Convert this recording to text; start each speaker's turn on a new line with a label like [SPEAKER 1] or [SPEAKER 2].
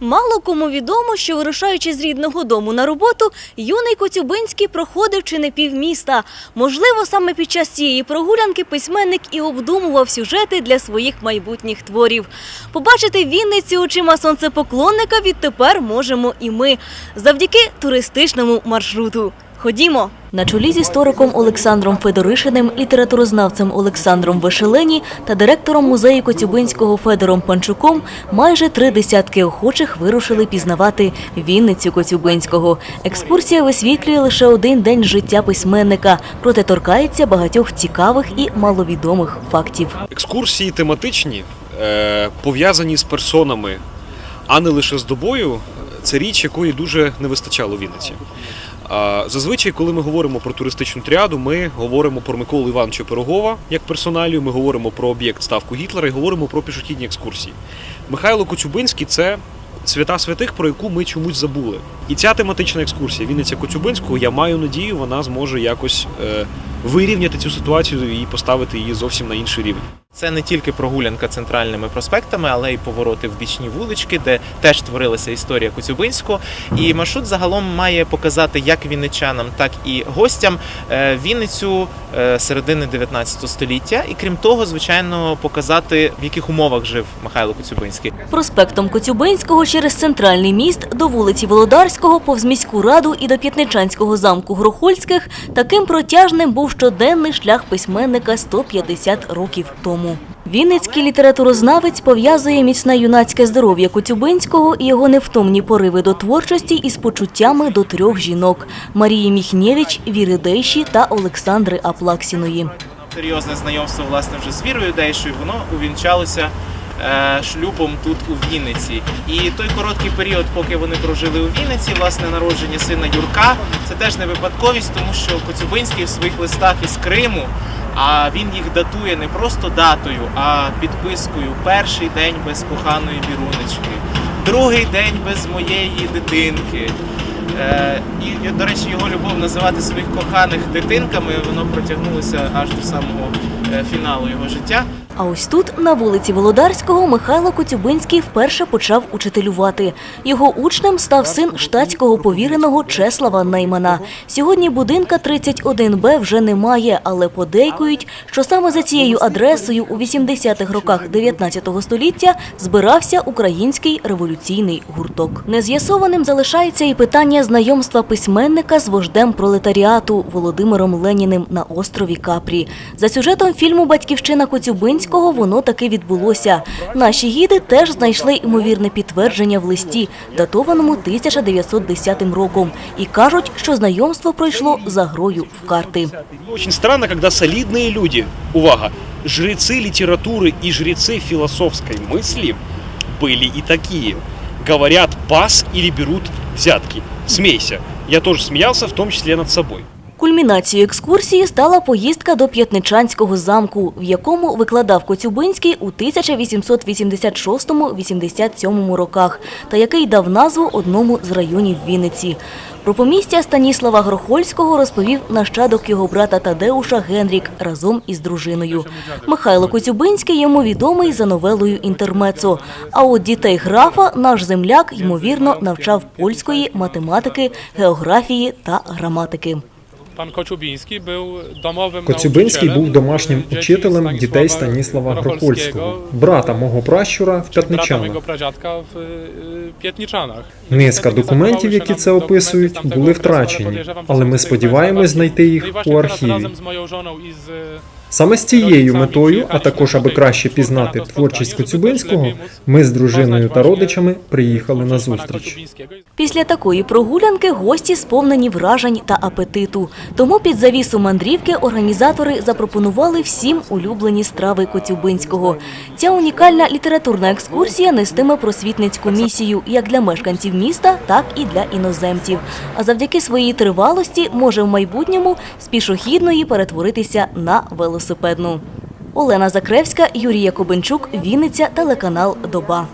[SPEAKER 1] Мало кому відомо, що вирушаючи з рідного дому на роботу, юний Коцюбинський проходив чи не півміста. Можливо, саме під час цієї прогулянки письменник і обдумував сюжети для своїх майбутніх творів. Побачити Вінницю очима сонцепоклонника відтепер можемо і ми завдяки туристичному маршруту. Ходімо! На чолі з істориком Олександром Федоришиним, літературознавцем Олександром Вишелені та директором музею Коцюбинського Федором Панчуком майже три десятки охочих вирушили пізнавати Вінницю Коцюбинського. Екскурсія висвітлює лише один день життя письменника, проте торкається багатьох цікавих і маловідомих фактів.
[SPEAKER 2] Екскурсії тематичні, е, пов'язані з персонами, а не лише з добою, це річ, якої дуже не вистачало Вінниці. Зазвичай, коли ми говоримо про туристичну тріаду, ми говоримо про Миколу Івановича Пирогова як персоналію, ми говоримо про об'єкт ставку Гітлера і говоримо про пішохідні екскурсії. Михайло Коцюбинський це свята святих, про яку ми чомусь забули. І ця тематична екскурсія Вінниця Коцюбинського, я маю надію, вона зможе якось е, вирівняти цю ситуацію і поставити її зовсім на інший рівень.
[SPEAKER 3] Це не тільки прогулянка центральними проспектами, але й повороти в бічні вулички, де теж творилася історія Коцюбинського. І маршрут загалом має показати як вінничанам, так і гостям е, Вінницю е, середини 19 століття. І крім того, звичайно, показати в яких умовах жив Михайло Коцюбинський.
[SPEAKER 1] Проспектом Коцюбинського через центральний міст до вулиці Володарського, повз міську раду і до П'ятничанського замку Грохольських таким протяжним був щоденний шлях письменника 150 років тому. Вінницький літературознавець пов'язує міцне юнацьке здоров'я Коцюбинського і його невтомні пориви до творчості із почуттями до трьох жінок – Марії Міхнєвич, Віри Дейші та Олександри Аплаксіної.
[SPEAKER 3] Серйозне знайомство власне вже з Вірою Дейшою, воно увінчалося е, шлюбом тут у Вінниці. І той короткий період, поки вони прожили у Вінниці, власне, народження сина Юрка, це теж не випадковість, тому що Коцюбинський в своїх листах із Криму. А він їх датує не просто датою, а підпискою перший день без коханої бірунечки, другий день без моєї дитинки. Е, і, до речі, його любов називати своїх коханих дитинками, воно протягнулося аж до самого е, фіналу його життя.
[SPEAKER 1] А ось тут, на вулиці Володарського, Михайло Коцюбинський вперше почав учителювати. Його учнем став син штатського повіреного Чеслава Неймана. Сьогодні будинка 31Б вже немає, але подейкують, що саме за цією адресою у 80-х роках 19 століття збирався український революційний гурток. Нез'ясованим залишається і питання знайомства письменника з вождем пролетаріату Володимиром Леніним на острові Капрі. За сюжетом фільму Батьківщина Коцюбинського воно таки відбулося. Наші гіди теж знайшли ймовірне підтвердження в листі, датованому 1910 роком, і кажуть, що знайомство пройшло за грою в карти.
[SPEAKER 2] Очень странно, когда солидные люди, увага, жрецы литературы и жрецы философской мысли были и такие. Говорят пас или берут взятки. Смейся. Я тоже смеялся, в том числе над собой.
[SPEAKER 1] Кульмінацією екскурсії стала поїздка до П'ятничанського замку, в якому викладав Коцюбинський у 1886-87 роках, та який дав назву одному з районів Вінниці. Про помістя Станіслава Грохольського розповів нащадок його брата Тадеуша Генрік разом із дружиною. Михайло Коцюбинський йому відомий за новелою «Інтермецо». А от дітей графа наш земляк, ймовірно, навчав польської, математики, географії та граматики.
[SPEAKER 4] Pan Kociubiński był domowym
[SPEAKER 5] Коцюбинський був домашнім учителем дітей Станіслава
[SPEAKER 4] Грохольського,
[SPEAKER 5] брата мого пращура в П'ятничанах. Низка документів, які це описують, були втрачені, але ми сподіваємось знайти їх у
[SPEAKER 4] właśnie teraz
[SPEAKER 5] архіві. Саме з цією метою, а також аби краще пізнати творчість Коцюбинського, ми з дружиною та родичами приїхали на зустріч.
[SPEAKER 1] Після такої прогулянки гості сповнені вражень та апетиту. Тому під завісу мандрівки організатори запропонували всім улюблені страви Коцюбинського. Ця унікальна літературна екскурсія нестиме просвітницьку місію як для мешканців міста, так і для іноземців. А завдяки своїй тривалості може в майбутньому з пішохідної перетворитися на велосипедну. Олена Закревська, Юрій Якобенчук, Вінниця, телеканал Доба.